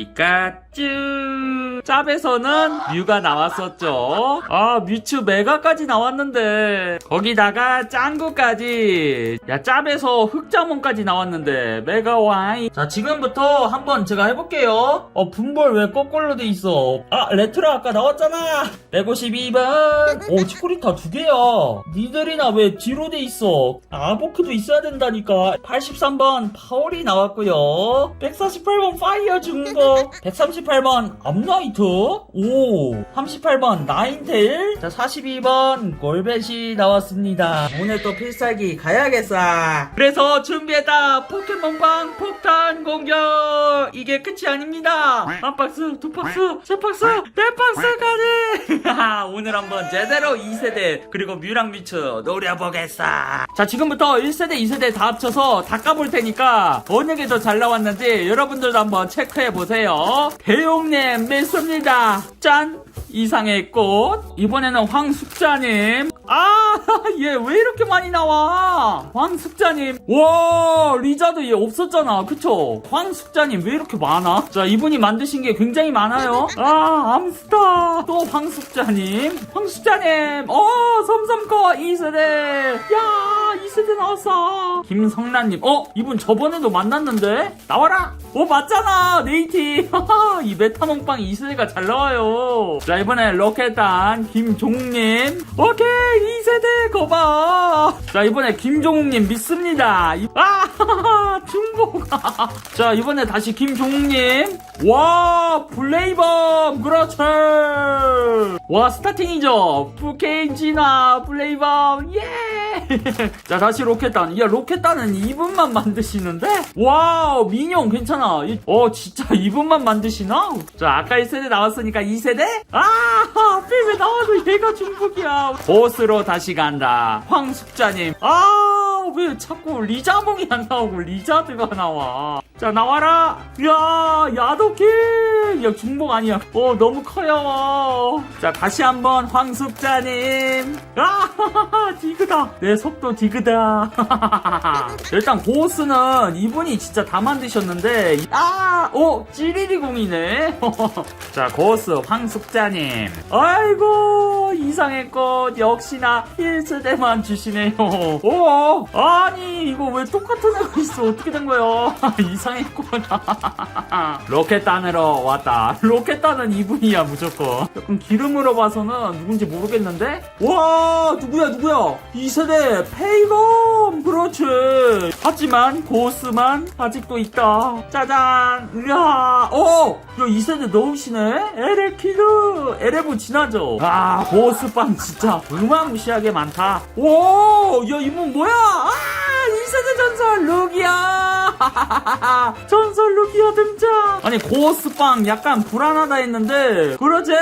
피카츄 짭에서는 뮤가 나왔었죠. 아 뮤츠 메가까지 나왔는데 거기다가 짱구까지. 야 짭에서 흑자몬까지 나왔는데 메가 와이 자 지금부터 한번 제가 해볼게요. 어 분벌 왜 거꾸로 돼 있어? 아 레트로 아까 나왔잖아. 152번. 오 치코리타 두 개야. 니들이나 왜 뒤로 돼 있어? 아보크도 있어야 된다니까. 83번 파월이 나왔고요. 148번 파이어 중거 138번 암라이 트 오. 38번 나인테일 자 42번 골벳이 나왔습니다. 오늘 또 필살기 가야겠어. 그래서 준비했다. 포켓몬방 폭탄 공격. 이게 끝이 아닙니다. 한 박스 두 박스 세 박스 네 박스까지 오늘 한번 제대로 2세대 그리고 뮤랑 뮤츠 노려보겠어. 자 지금부터 1세대 2세대 다 합쳐서 다 까볼 테니까 어느 게 더 잘 나왔는지 여러분들도 한번 체크해 보세요. 대용님 믿습니다. 짠! 이상의 꽃. 이번에는 황숙자님. 아 얘 왜 이렇게 많이 나와? 황숙자님. 와 리자드 얘 없었잖아. 그쵸? 황숙자님 왜 이렇게 많아? 자 이분이 만드신 게 굉장히 많아요. 아 암스타. 또 황숙 자님 황숙자님 어 섬섬거 2세대. 야 2세대 나왔어. 김성란님 어 이분 저번에도 만났는데? 나와라. 어 맞잖아 네이티 이 메타몽빵 2세대가 잘 나와요. 자 이번에 로켓단 김종욱님. 오케이 2세대 거봐. 자 이번에 김종욱님 믿습니다. 이- 아 중복 자 이번에 다시 김종욱님. 와 블레이범 그렇죠 와 스타팅이죠? 부케인 진화 블레이범 예 자 다시 로켓단. 야 로켓단은 2분만 만드시는데? 와우 민용 괜찮아. 이- 어 진짜 2분만 만드시나? 자 아까 1세대 나왔으니까 2세대? 아 하필 왜 나와도 얘가 중복이야. 보스로 다시 간다. 황숙자님. 아 왜 자꾸 리자몽이 안 나오고 리자드가 나와? 자 나와라! 야 야도키! 야 중복 아니야. 어 너무 커요. 자 다시 한번 황숙자님. 아 디그다. 내 속도 디그다. 일단 보스는 이분이 진짜 다 만드셨는데 아오 찌리리공이네. 자 고스 황숙자님. 아이고 이상의 꽃 역시나 1세대만 주시네요. 오 아니 이거 왜 똑같은 애가 있어? 어떻게 된 거야? 이상의 꽃 로켓 단으로 왔다. 로켓 단은 이분이야 무조건. 약간 기름으로 봐서는 누군지 모르겠는데? 와 누구야 누구야? 2세대 페이검 그렇지. 하지만 고스만 아직도 있다. 짜잔! 이야 어! 야 2세대 넣으시네? 에레키드 에레브 지나죠? 아 보스빵 진짜 음마무시하게 많다. 오야 이분 뭐야 아 2세대 전설 루기야. 전설 루기야 등장. 아니 고스빵 약간 불안하다 했는데. 그러지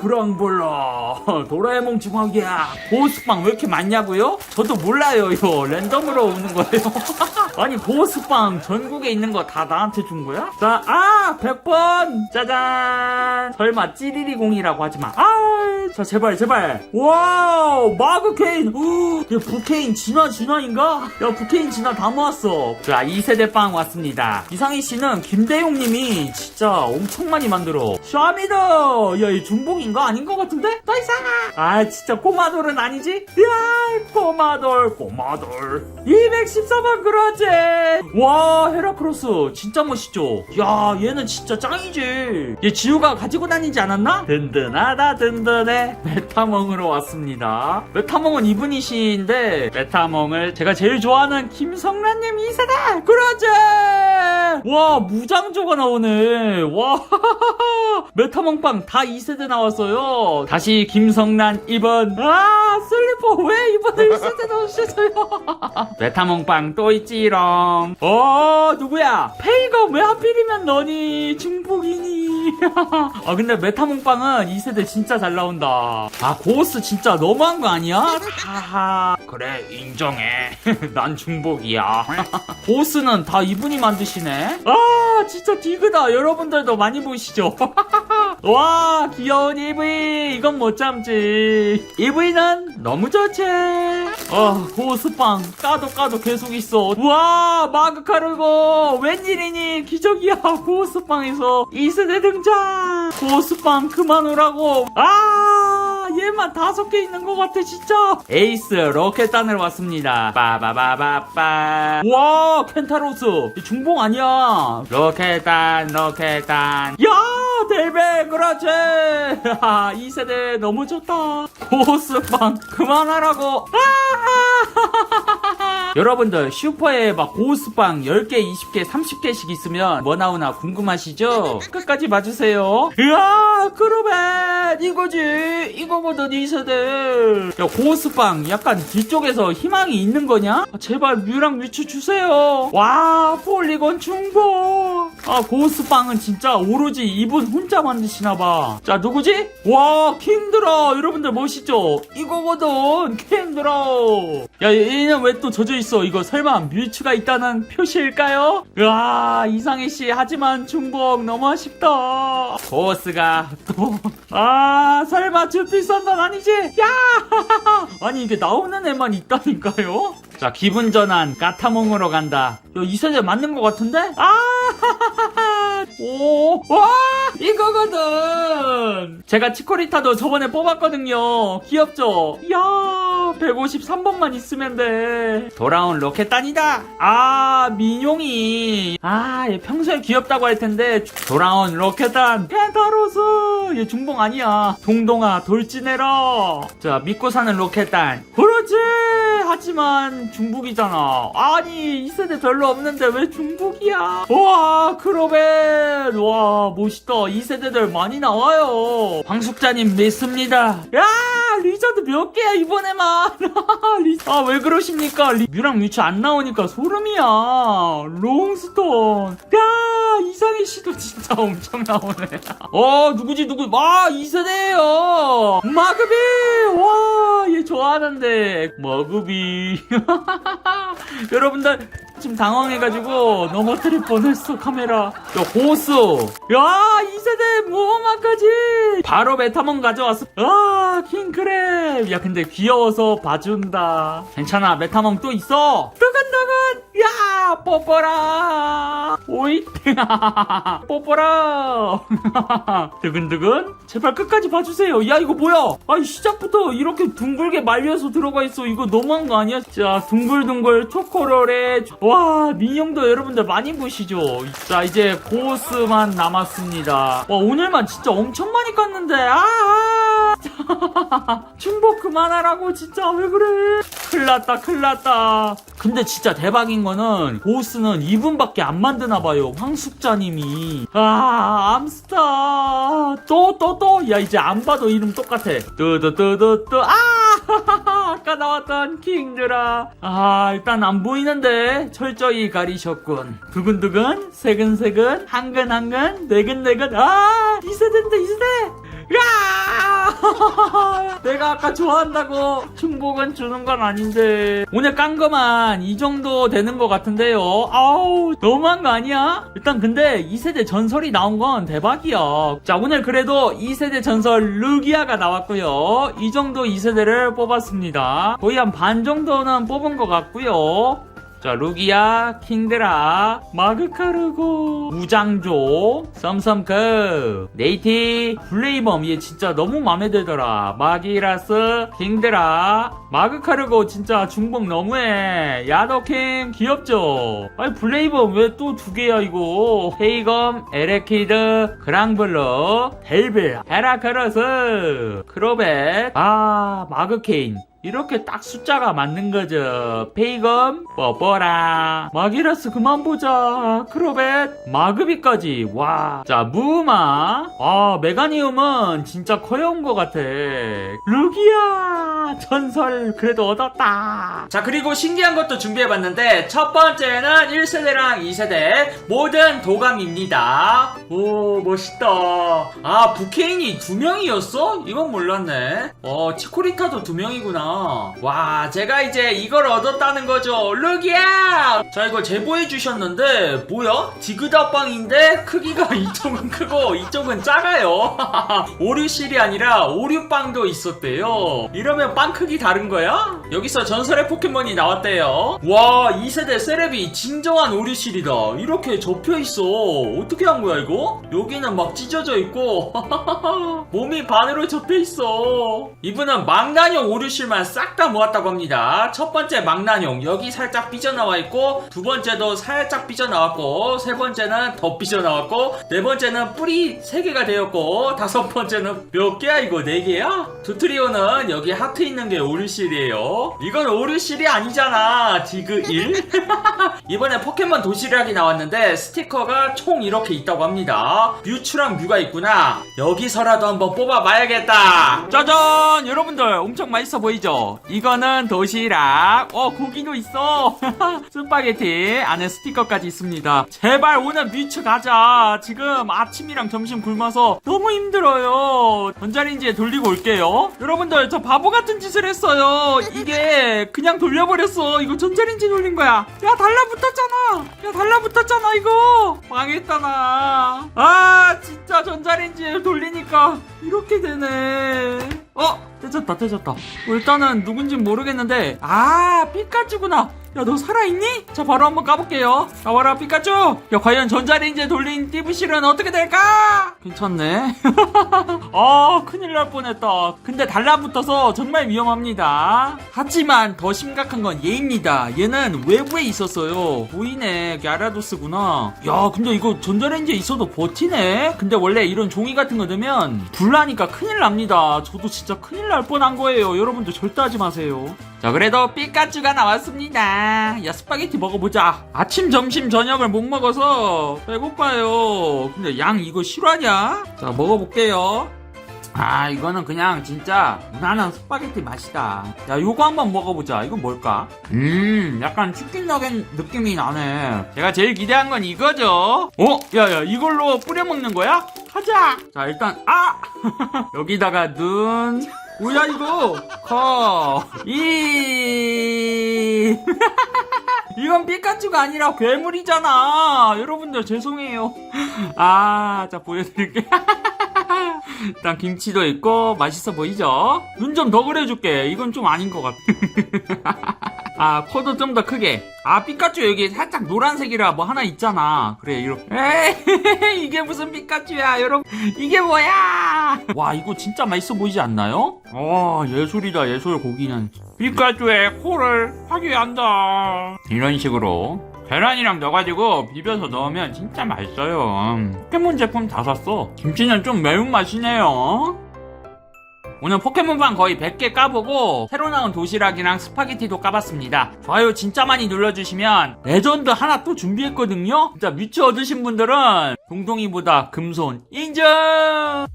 그랑볼라 도라에몽 중학이야. 고스빵 왜 이렇게 많냐고요? 저도 몰라요 이거. 랜덤으로 오는 거예요. 아니 보스빵 전국에 있는 거 다 나한테 준 거야? 자, 아 100번. 짜잔. 설마 찌리리공이라고 하지마. 아, 자 제발 제발. 와우 마그케인. 헉, 얘 부케인 진화 진화인가? 야 부케인 진화 다 모았어. 자 2세대 빵 왔습니다. 이상희 씨는 김대용 님이 진짜 엄청 많이 만들어. 샤미더! 야 이 중복인가 아닌 것 같은데? 더 이상 아! 진짜 꼬마돌은 아니지? 야 꼬마돌 꼬마돌. 214번 그러지 와 헤라크로스 진짜 멋있죠? 야 얘는 진짜 짱이지. 얘 지우가 가지고 다니지 않았나? 든든하다 든든해. 메타몽으로 왔습니다. 메타몽은 이분이신데 메타몽을 제가 제일 좋아하는 김성란님 2세대 그러지 와 무장조가 나오네. 와 메타몽빵 다 2세대 나왔어요. 다시 김성란 2번. 아 슬리퍼 왜 이번에 1세대 넣으셨어요? 메타몽빵 또 있지롱 어 누구야? 페이가 왜 하필이면 너니? 중복이니 아 근데 메타몽빵은 2세대 진짜 잘 나온다. 아 고스 진짜 너무한 거 아니야? 하하. 그래 인정해. 난 중복이야. 보스는 다 이분이 만드시네 아 진짜 디그다. 여러분들도 많이 보시죠? 와 귀여운 EV 이건 못 참지. EV는 너무 좋지. 아 고스빵 까도 까도 계속 있어. 우와 마그카르고 웬일이니? 기적이야. 고스빵에서 2세대 등장. 고스빵 그만 오라고. 아 얘만 다섯 개 있는 것 같아 진짜. 에이스 로켓단을 왔습니다. 빠바바바빠. 와 켄타로스. 이 중봉 아니야. 로켓단 로켓단. 야 델베 그렇지 2세대 너무 좋다. 고스빵 그만하라고. 아! 여러분들 슈퍼에 막 고스빵 10개 20개 30개씩 있으면 뭐 나오나 궁금하시죠? 끝까지 봐주세요. 이야 크루벤 이거지 이거거든 2세대. 야 고스빵 약간 뒤쪽에서 희망이 있는 거냐? 아, 제발 뮤랑 뮤츠 주세요. 와 폴리곤 중복 아 고스빵은 진짜 오로지 이분 혼자 만드시나봐 자 누구지? 와 킹드라 여러분들 멋있죠? 이거거든 킹드라 야 얘는 왜 또 젖어 있어 이거 설마 뮤츠가 있다는 표시일까요? 으아 이상해씨 하지만 중복 너무 아쉽다 고스가 또 아 설마 주필선단 아니지? 야 아니 이게 나오는 애만 있다니까요? 자 기분 전환 까타몽으로 간다 야, 이 세대 맞는 것 같은데? 아 오, 와, 이거거든. 제가 치코리타도 저번에 뽑았거든요. 귀엽죠? 이야, 153번만 있으면 돼. 돌아온 로켓단이다. 아, 민용이. 아, 얘 평소에 귀엽다고 할 텐데. 돌아온 로켓단. 펜타로스. 얘 중봉 아니야. 동동아, 돌진해라. 자, 믿고 사는 로켓단. 그렇지. 하지만 중복이잖아. 아니, 이 세대 별로 없는데 왜 중복이야? 와, 크로벤. 와, 멋있다. 이 세대들 많이 나와요. 황숙자님 믿습니다. 야, 리자드 몇 개야, 이번에만. 리- 아, 왜 그러십니까? 리- 뮤랑 뮤츠 안 나오니까 소름이야. 롱스톤. 야, 이상희 씨도 진짜 엄청 나오네. 어, 누구지, 누구? 와, 이 세대예요. 마그비. 와, 얘 좋아하는데. 마그비. 여러분들 지금 당황해가지고 넘어뜨릴 뻔했어 카메라. 야 고스 야 2세대 무엄마까지. 바로 메타몬 가져왔어. 아 킹크랩. 야 근데 귀여워서 봐준다. 괜찮아 메타몬 또 있어. 뜨근뜨근 야 뽀뽀라 오이 뽀뽀라. 두근두근. 제발 끝까지 봐주세요. 야 이거 뭐야? 아이 시작부터 이렇게 둥글게 말려서 들어가 있어. 이거 너무한 거 아니야? 자 둥글둥글 초코롤에 와 민영도 여러분들 많이 보시죠? 자 이제 고스만 남았습니다. 와 오늘만 진짜 엄청 많이 깠는데. 아 중복 그만하라고 진짜 왜 그래 큰일났다 큰일났다. 근데 진짜 대박인 거는 보스는 2분밖에 안 만드나 봐요 황숙자님이. 아 암스타. 또 또 또. 야 이제 안 봐도 이름 똑같아. 뚜두뚜두뚜. 아 아까 나왔던 킹드라. 아 일단 안 보이는데 철저히 가리셨군. 두근두근 세근세근 한근한근 네근네근. 아 이세대인데 이세대! 야! 내가 아까 좋아한다고 중복은 주는 건 아닌데. 오늘 깐 거만 이 정도 되는 것 같은데요. 아우 너무한 거 아니야? 일단 근데 2세대 전설이 나온 건 대박이야. 자 오늘 그래도 2세대 전설 루기아가 나왔고요. 이 정도 2세대를 뽑았습니다 거의 한 반 정도는 뽑은 것 같고요 자, 루기아, 킹드라, 마그카르고, 우장조, 썸썸크, 네이티, 블레이범, 얘 진짜 너무 마음에 들더라. 마기라스, 킹드라, 마그카르고 진짜 중복 너무해. 야더킹 귀엽죠? 아니, 블레이범 왜 또 두 개야, 이거? 헤이검, 에레키드, 그랑블러, 델빌, 헤라크러스, 크로벳, 아, 마그케인. 이렇게 딱 숫자가 맞는 거죠. 페이검, 뻐뻐라, 마기라스 그만 보자. 크로벳, 마그비까지. 와. 자, 무마. 아, 메가니움은 진짜 커여운 것 같아. 루기아! 전설 그래도 얻었다. 자, 그리고 신기한 것도 준비해봤는데, 첫 번째는 1세대랑 2세대 모든 도감입니다. 오, 멋있다. 아, 부케인이 두 명이었어? 이건 몰랐네. 어, 치코리타도 두 명이구나. 와, 제가 이제 이걸 얻었다는 거죠. 룩이야! 자, 이걸 제보해 주셨는데, 뭐야? 디그다빵인데, 크기가 이쪽은 크고, 이쪽은 작아요. 오류실이 아니라, 오류빵도 있었대요. 이러면 빵 크기 다른 거야? 여기서 전설의 포켓몬이 나왔대요. 와, 2세대 세레비 진정한 오류실이다. 이렇게 접혀 있어. 어떻게 한 거야, 이거? 여기는 막 찢어져 있고, 몸이 반으로 접혀 있어. 이분은 망나뇽 오류실만 싹 다 모았다고 합니다. 첫 번째 망나뇽 여기 살짝 삐져나와 있고 두 번째도 살짝 삐져나왔고 세 번째는 더 삐져나왔고 네 번째는 뿌리 세 개가 되었고 다섯 번째는 몇 개야 이거 네 개야? 두트리오는 여기 하트 있는 게 오류실이에요. 이건 오류실이 아니잖아. 디그 1. 이번에 포켓몬 도시락이 나왔는데 스티커가 총 이렇게 있다고 합니다. 뮤츠랑 뮤가 있구나. 여기서라도 한번 뽑아봐야겠다. 짜잔! 여러분들 엄청 맛있어 보이죠? 이거는 도시락. 어, 고기도 있어. 스파게티. 안에 스티커까지 있습니다. 제발 오늘 뮤츠 가자. 지금 아침이랑 점심 굶어서 너무 힘들어요. 전자레인지에 돌리고 올게요. 여러분들 저 바보 같은 짓을 했어요. 이게 그냥 돌려버렸어. 이거 전자레인지 돌린 거야. 야 달라붙었잖아. 야 달라붙었잖아 이거. 망했다 나. 아 진짜 전자레인지에 돌리니까 이렇게 되네. 어 떼졌다 떼졌다. 일단은 누군지 모르겠는데 아 피카츄구나. 야 너 살아있니? 자 바로 한번 까볼게요. 나와라 피카츄. 야 과연 전자레인지에 돌린 띠부실은 어떻게 될까? 괜찮네. 아 큰일 날 뻔했다. 근데 달라붙어서 정말 위험합니다. 하지만 더 심각한 건 얘입니다. 얘는 외부에 있었어요. 보이네. 갸라도스구나. 야 근데 이거 전자레인지에 있어도 버티네. 근데 원래 이런 종이 같은 거 넣으면 불나니까 큰일 납니다. 저도 진짜 큰일 날 뻔한 거예요. 여러분들 절대 하지 마세요. 자 그래도 피카츄가 나왔습니다. 야 스파게티 먹어보자. 아침 점심 저녁을 못 먹어서 배고파요. 근데 양 이거 실화냐? 자 먹어볼게요. 아 이거는 그냥 진짜 무난한 스파게티 맛이다. 야 요거 한번 먹어보자. 이건 뭘까? 음 약간 치킨 너겟 느낌이 나네. 제가 제일 기대한 건 이거죠. 어? 야야 이걸로 뿌려 먹는 거야? 하자. 자 일단 아! 여기다가 눈 뭐야 이거? 커 이. 이건 피카츄가 아니라 괴물이잖아. 여러분들 죄송해요. 아 자 보여드릴게. 일단 김치도 있고 맛있어 보이죠? 눈 좀 더 그려줄게. 이건 좀 아닌 것 같아 아 코도 좀더 크게. 아 피카츄 여기 살짝 노란색이라 뭐 하나 있잖아. 그래 이렇게. 에이 이게 무슨 피카츄야 여러분. 이게 뭐야? 와 이거 진짜 맛있어 보이지 않나요? 와 예술이다 예술 고기는. 피카츄의 코를 파괴한다. 이런 식으로 계란이랑 넣어가지고 비벼서 넣으면 진짜 맛있어요. 음, 포켓몬 제품 다 샀어. 김치는 좀 매운맛이네요 오늘 포켓몬빵 거의 100개 까보고 새로 나온 도시락이랑 스파게티도 까봤습니다. 좋아요 진짜 많이 눌러주시면 레전드 하나 또 준비했거든요. 진짜 뮤츠 얻으신 분들은 동동이보다 금손 인정!